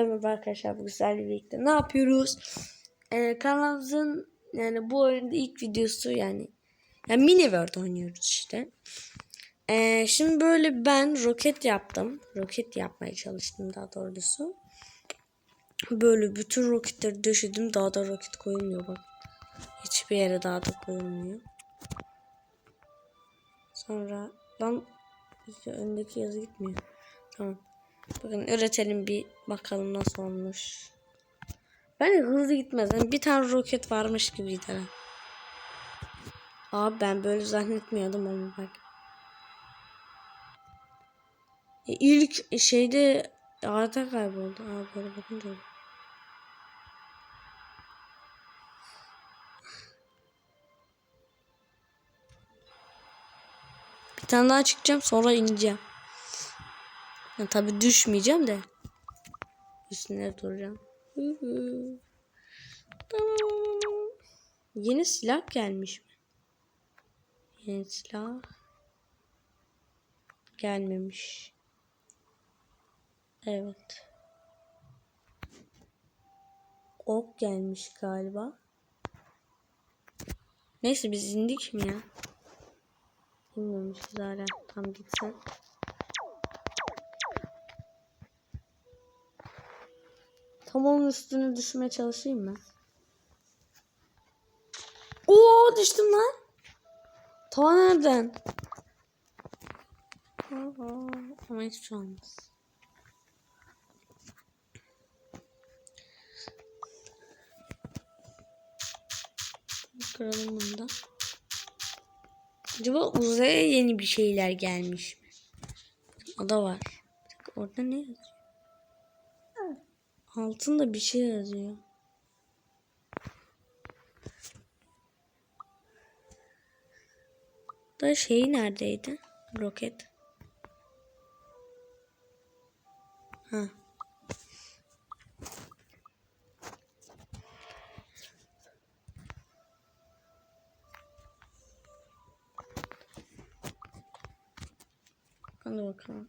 Hepinize merhaba arkadaşlar bu güzel birlikte. Ne yapıyoruz? Ee, kanalımızın yani bu oyunda ilk videosu yani yani mini world oynuyoruz işte. Ee, şimdi böyle ben roket yaptım. Roket yapmaya çalıştım daha doğrusu. Böyle bütün roketleri döşedim. Daha da roket koyulmuyor bak. Hiçbir yere daha da koyulmuyor. Sonra lan işte öndeki yazı gitmiyor. Tamam. Bakın üretelim bir bakalım nasıl olmuş. Bence hızlı gitmez. Yani bir tane roket varmış gibi gider. Abi ben böyle zannetmiyordum ama bak. E, ilk şeyde arada kayboldu. Aa böyle bakınca. Bir tane daha çıkacağım sonra ineceğim. Ya, tabii düşmeyeceğim de. Üstüne duracağım. Tamam. Yeni silah gelmiş mi? Yeni silah gelmemiş. Evet. Ok gelmiş galiba. Neyse biz indik mi ya? İnmemişiz hala. Tam gitsen. Tam onun üstüne düşmeye çalışayım mı? Oo düştüm lan. Ta nereden? Aa, ama hiçbir şey olmaz. Kıralım bunu da. Acaba uzaya yeni bir şeyler gelmiş mi? O da var. Orada ne yazıyor? Altında bir şey yazıyor. Da şey neredeydi? Roket. Ha. Hadi bakalım.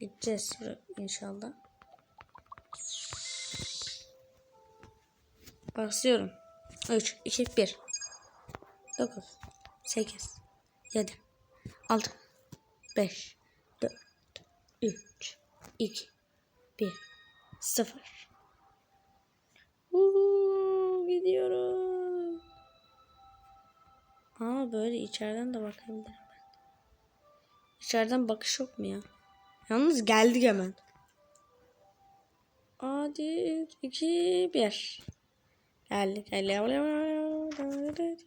Gideceğiz inşallah. Başlıyorum. 3, 2, 1. 9, 8, 7, 6, 5, 4, 3, 2, 1, 0. Uhu, gidiyorum. Aa böyle içeriden de bakabilirim ben. İçeriden bakış yok mu ya? Yalnız geldik hemen. Hadi 2 1. Geldik. Geldik.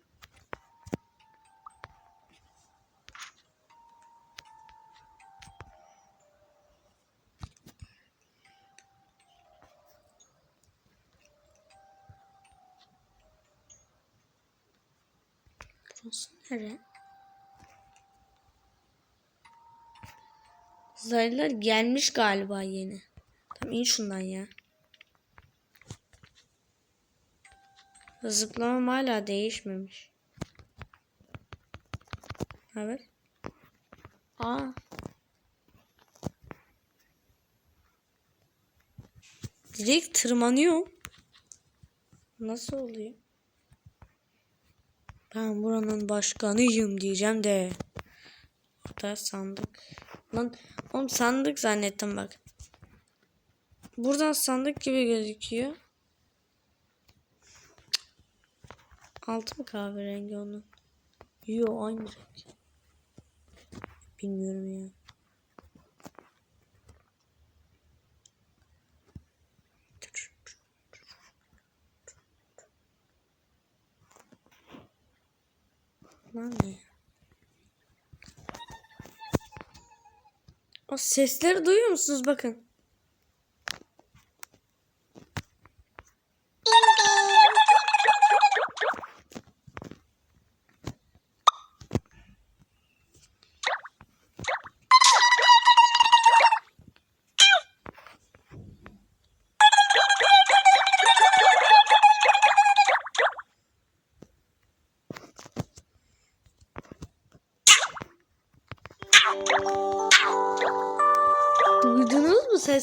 Burası nere? Uzaylılar gelmiş galiba yeni. Tamam in şundan ya. Zıplamam hala değişmemiş. Evet. Aa. Direkt tırmanıyor. Nasıl oluyor? Ben buranın başkanıyım diyeceğim de. Burada sandık. Lan oğlum sandık zannettim bak. Buradan sandık gibi gözüküyor. Altı mı kahverengi onun? Yo aynı renk. Bilmiyorum ya. Ne? O sesleri duyuyor musunuz bakın.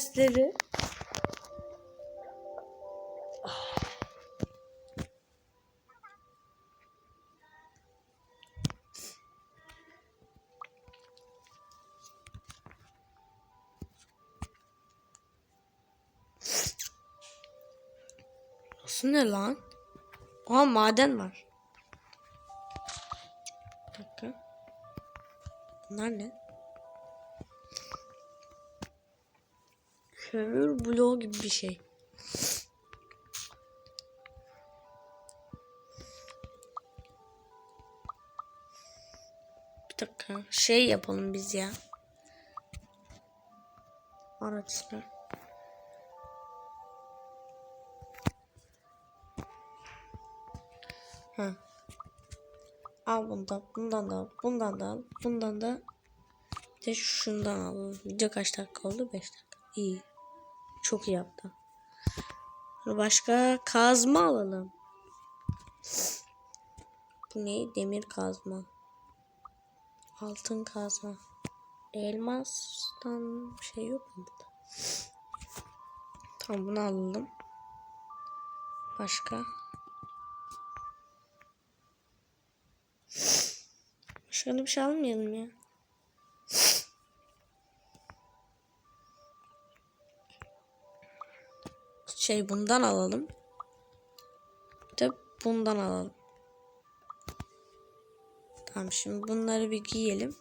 dersleri Burası ne lan? Aa maden var. Bir dakika. Bunlar ne? Kömür bloğu gibi bir şey. Bir dakika. Şey yapalım biz ya. Araçlar. Ha. Al bundan, bundan da al, bundan da al, bundan da bir de şundan al. Video kaç dakika oldu? 5 dakika. İyi. Çok iyi yaptı. Başka kazma alalım. Bu ne? Demir kazma. Altın kazma. Elmastan şey yok mu burada? Tamam bunu alalım. Başka? Başka bir şey almayalım ya. Şey bundan alalım. Bir de bundan alalım. Tamam şimdi bunları bir giyelim.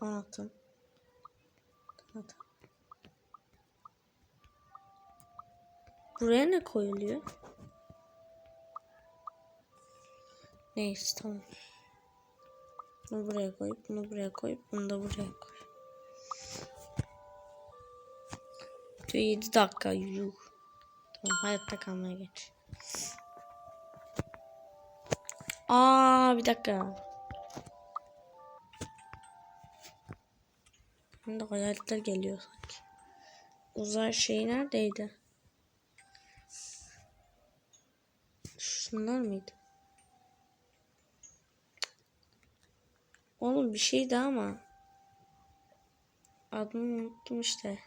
Anlattım. Buraya ne koyuluyor? Neyse tamam. Bunu buraya koyup bunu buraya koyup bunu da buraya koy. Diyor 7 dakika yuh. Tamam hayatta kalmaya geç. Aa bir dakika. Şimdi hayaletler geliyor sanki. Uzay şeyi neredeydi? Şunlar mıydı? Oğlum bir şeydi ama. Adını unuttum işte.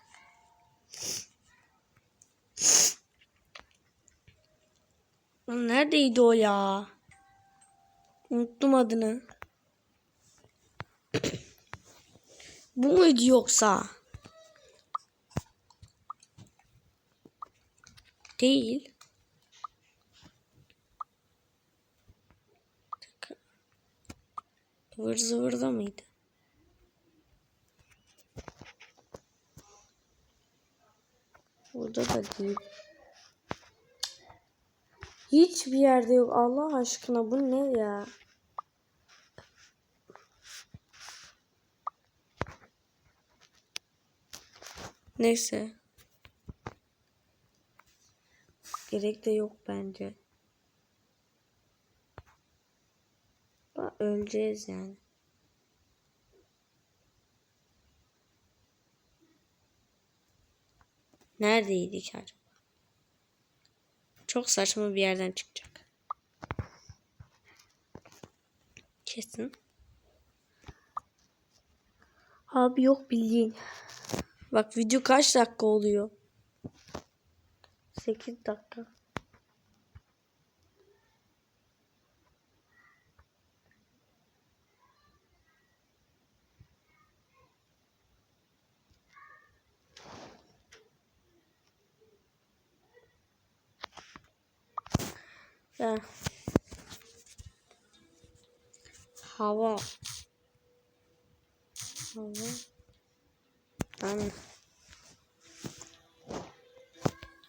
Lan neredeydi o ya? Unuttum adını. Bu muydu yoksa? Değil. Vır zıvırda mıydı? Burada da değil. Hiçbir yerde yok. Allah aşkına bu ne ya? Neyse. Gerek de yok bence. Öleceğiz yani. Neredeydik acaba? Çok saçma bir yerden çıkacak. Kesin. Abi yok bildiğin. Bak video kaç dakika oluyor? 8 dakika. Ya. Hava. Hava. Anne.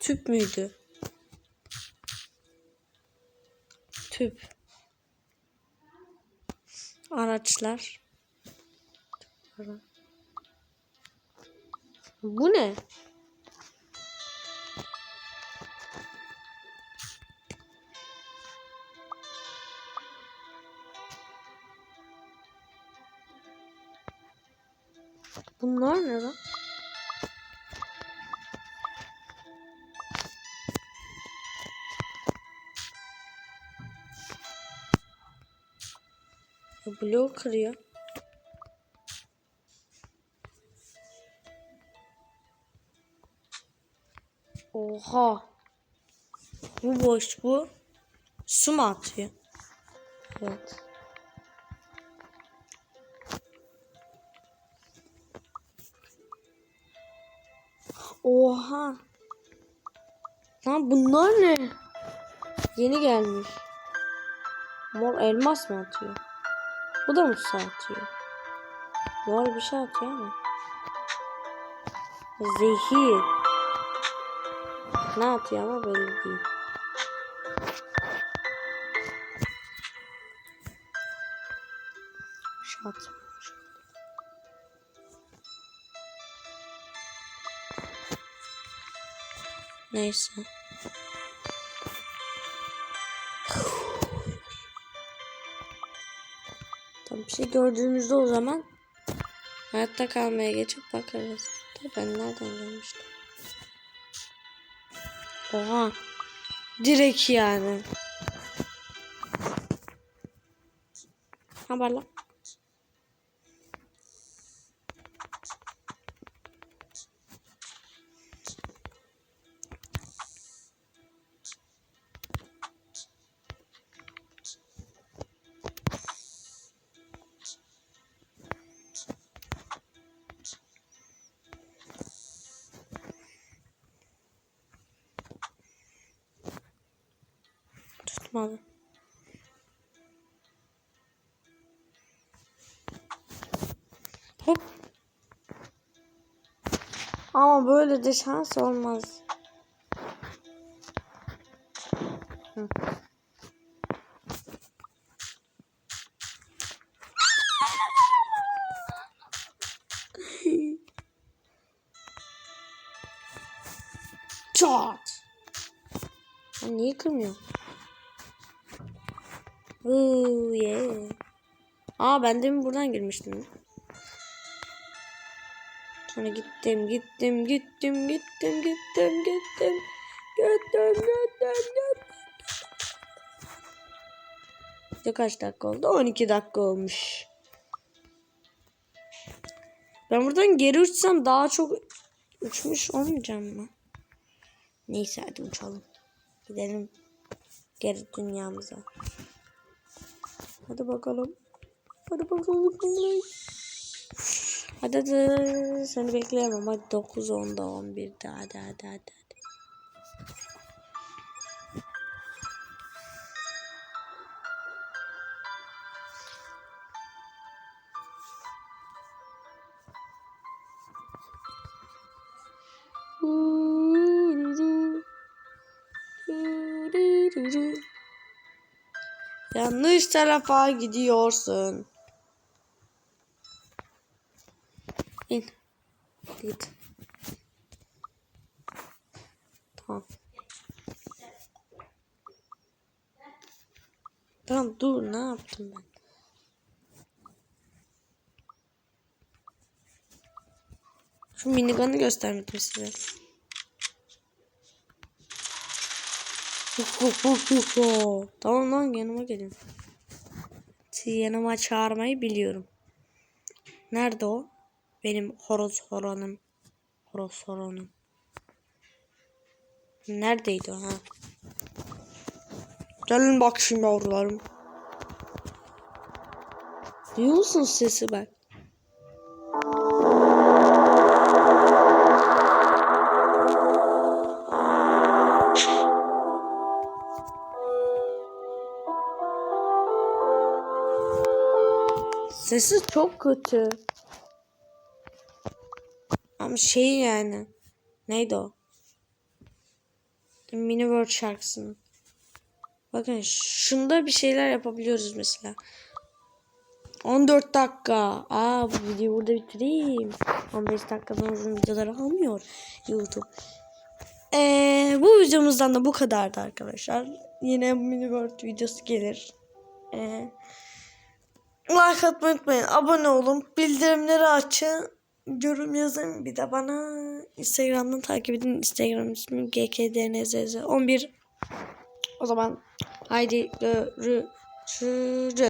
Tüp müydü? Tüp. Araçlar. Bu ne? Bunlar ne lan? Bloğu kırıyor. Oha. Bu boş bu. Su mu atıyor? Evet. Oha. Lan bunlar ne? Yeni gelmiş. Mor elmas mı atıyor? Bu da mı su atıyor? Mor bir şey atıyor ama. Zehir. Ne atıyor ama belli değil. Şu atmış. Neyse. Tam bir şey gördüğümüzde o zaman hayatta kalmaya geçip bakarız. Tabii ben nereden gelmiştim? Oha. Direkt yani. Haber Ama böyle de şans olmaz. Hı. Çat. Niye kırmıyor? Ooh yeah. Aa ben de mi buradan girmiştim? Sonra gittim gittim gittim gittim gittim gittim. Gittim gittim gittim. İşte kaç dakika oldu? 12 dakika olmuş. Ben buradan geri uçsam daha çok uçmuş olmayacağım mı? Neyse hadi uçalım. Gidelim geri dünyamıza. Hadi bakalım. Hadi bakalım. Hadi hadi. Seni bekleyemem. Hadi 9, 10'da 11'de. Hadi hadi hadi. hadi. Yanlış tarafa gidiyorsun. İn. Git. Tamam. Tamam dur ne yaptım ben? Şu minigun'ı göstermedim size. Tamam lan yanıma gelin. Sizi yanıma çağırmayı biliyorum. Nerede o? Benim horoz horonum. Horoz horonum. Neredeydi o ha? Gelin bak şimdi yavrularım. Duyuyor musunuz sesi bak? Sesi çok kötü. Ama şey yani. Neydi o? Mini World şarkısının. Bakın şunda bir şeyler yapabiliyoruz mesela. 14 dakika. Aa bu videoyu burada bitireyim. 15 dakikadan uzun videoları almıyor YouTube. Ee, bu videomuzdan da bu kadardı arkadaşlar. Yine mini world videosu gelir. Ee, like atmayı unutmayın. Abone olun. Bildirimleri açın. Yorum yazın. Bir de bana Instagram'dan takip edin. Instagram ismim gkdnzz11. O zaman haydi görüşürüz.